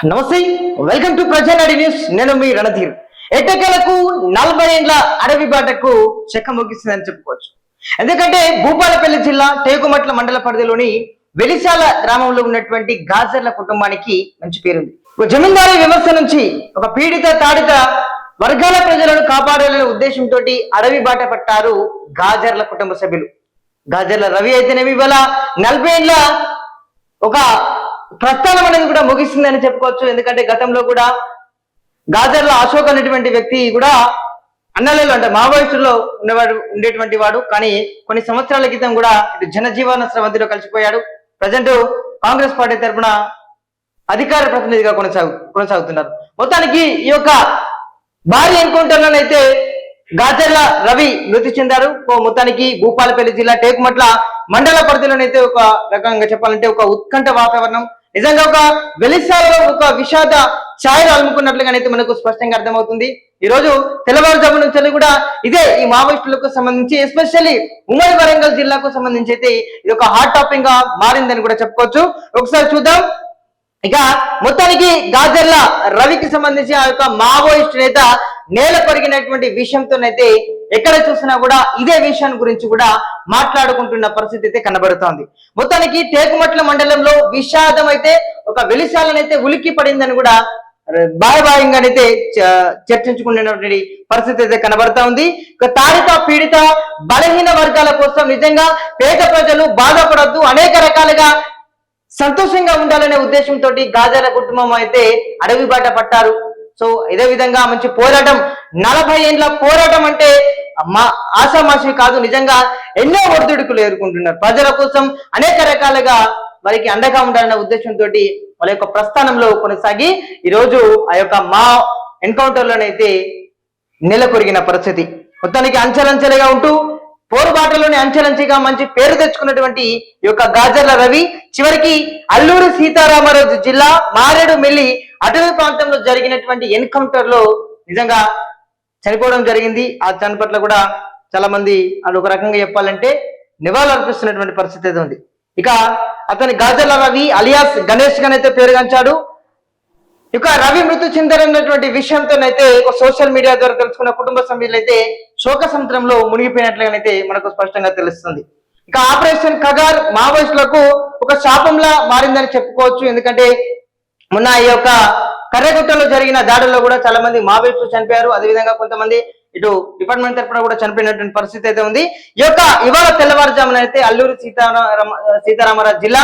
నమస్తే welcome to ప్రజానాడి news. నేను మీ రణధీర్. ఎట్టకేలకు నలభై ఏండ్ల అడవి బాటకు చెక్క ముగిస్తుందని చెప్పుకోవచ్చు. ఎందుకంటే భూపాలపల్లి జిల్లా టేకుమట్ల మండల పరిధిలోని వెలిశాల గ్రామంలో ఉన్నటువంటి గాజర్ల కుటుంబానికి మంచి పేరుంది. ఒక జమీందారీ వ్యవస్థ నుంచి ఒక పీడిత తాడిత వర్గాల ప్రజలను కాపాడాలనే ఉద్దేశంతో అడవి బాట పట్టారు గాజర్ల కుటుంబ సభ్యులు. గాజర్ల రవి అయితేనేమి ఇవాళ నలభై ఏండ్ల ఒక ప్రస్థానం అనేది కూడా ముగిసిందని చెప్పుకోవచ్చు. ఎందుకంటే గతంలో కూడా గాజర్ల అశోక్ అనేటువంటి వ్యక్తి కూడా అన్నలేలు అంటే మావోయిస్టుల్లో ఉండేవాడు ఉండేటువంటి వాడు. కానీ కొన్ని సంవత్సరాల క్రితం కూడా ఇటు జనజీవన స్రవంతిలో కలిసిపోయాడు. ప్రజెంట్ కాంగ్రెస్ పార్టీ తరఫున అధికార ప్రతినిధిగా కొనసాగు కొనసాగుతున్నారు. మొత్తానికి ఈ యొక్క భారీ ఎన్కౌంటర్లోనైతే గాజర్ల రవి మృతి చెందారు. ఓ మొత్తానికి భూపాలపల్లి జిల్లా టేకుమట్ల మండల పరిధిలోనైతే ఒక రకంగా చెప్పాలంటే ఒక ఉత్కంఠ వాతావరణం. నిజంగా ఒక వెలిసాలలో ఒక విషాద ఛాయలు అలుముకున్నట్లుగానైతే మనకు స్పష్టంగా అర్థమవుతుంది. ఈ రోజు తెల్లవారుజాము నుంచి కూడా ఇదే ఈ మావోయిస్టులకు సంబంధించి ఎస్పెషల్లీ ఉమ్మడి వరంగల్ జిల్లాకు సంబంధించి అయితే ఇది ఒక హాట్ టాపిక్గా మారిందని కూడా చెప్పుకోవచ్చు. ఒకసారి చూద్దాం. ఇక మొత్తానికి గాజర్ల రవికి సంబంధించి ఆ యొక్క మావోయిస్ట్ నేత నేల పరిగినటువంటి విషయంతోనైతే ఎక్కడ చూసినా కూడా ఇదే విషయాన్ని గురించి కూడా మాట్లాడుకుంటున్న పరిస్థితి అయితే కనబడుతోంది. మొత్తానికి టేకుమట్ల మండలంలో విషాదం అయితే ఒక వెలిశాలనైతే ఉలిక్కి పడిందని కూడా బాయబాయంగానైతే చర్చించుకునేటువంటి పరిస్థితి అయితే కనబడతా ఉంది తాడిత పీడిత బలహీన వర్గాల కోసం నిజంగా పేద ప్రజలు బాధపడద్దు. అనేక రకాలుగా సంతోషంగా ఉండాలనే ఉద్దేశంతో గాజాల కుటుంబం అయితే అడవి బాట పట్టారు. సో ఇదే విధంగా మంచి పోరాటం నలభై ఏండ్ల పోరాటం అంటే అమ్మా ఆశామాషి కాదు నిజంగా ఎన్నో ఒడిదుడుకులు ఎదుర్కొంటున్నారు. ప్రజల కోసం అనేక రకాలుగా వారికి అండగా ఉండాలన్న ఉద్దేశంతో వాళ్ళ యొక్క ప్రస్థానంలో కొనసాగి ఈరోజు ఆ యొక్క మా ఎన్కౌంటర్ లోనైతే నెల కొరిగిన పరిస్థితి. మొత్తానికి అంచెలంచెలుగా ఉంటూ పోరుబాటలోని అంచెలంచెగా మంచి పేరు తెచ్చుకున్నటువంటి ఈ యొక్క గాజర్ల రవి చివరికి అల్లూరి సీతారామరాజు జిల్లా మారేడు మెల్లి అటవీ ప్రాంతంలో జరిగినటువంటి ఎన్కౌంటర్లో నిజంగా చనిపోవడం జరిగింది. ఆ చని పట్ల కూడా చాలా మంది అది ఒక రకంగా చెప్పాలంటే నివాళులర్పిస్తున్నటువంటి పరిస్థితి అయితే ఉంది. ఇక అతని గాజల రవి అలియాస్ గణేష్ గానైతే పేరుగాంచాడు ఇక రవి మృతి చెందారన్నటువంటి విషయంతోనైతే ఒక సోషల్ మీడియా ద్వారా తెలుసుకున్న కుటుంబ సభ్యులు అయితే శోక సముద్రంలో మునిగిపోయినట్లుగానైతే మనకు స్పష్టంగా తెలుస్తుంది. ఇక ఆపరేషన్ కగార్ మావోయిస్టులకు ఒక శాపంలా మారిందని చెప్పుకోవచ్చు. ఎందుకంటే మొన్న ఈ యొక్క కర్రగుట్టలో జరిగిన దాడుల్లో కూడా చాలా మంది మావోయిస్టులు చనిపోయారు. అదేవిధంగా కొంతమంది ఇటు డిపార్ట్మెంట్ తరఫున కూడా చనిపోయినటువంటి పరిస్థితి అయితే ఉంది. ఈ యొక్క ఇవాళ తెల్లవారుజామున అయితే అల్లూరు సీతారామ సీతారామరాజు జిల్లా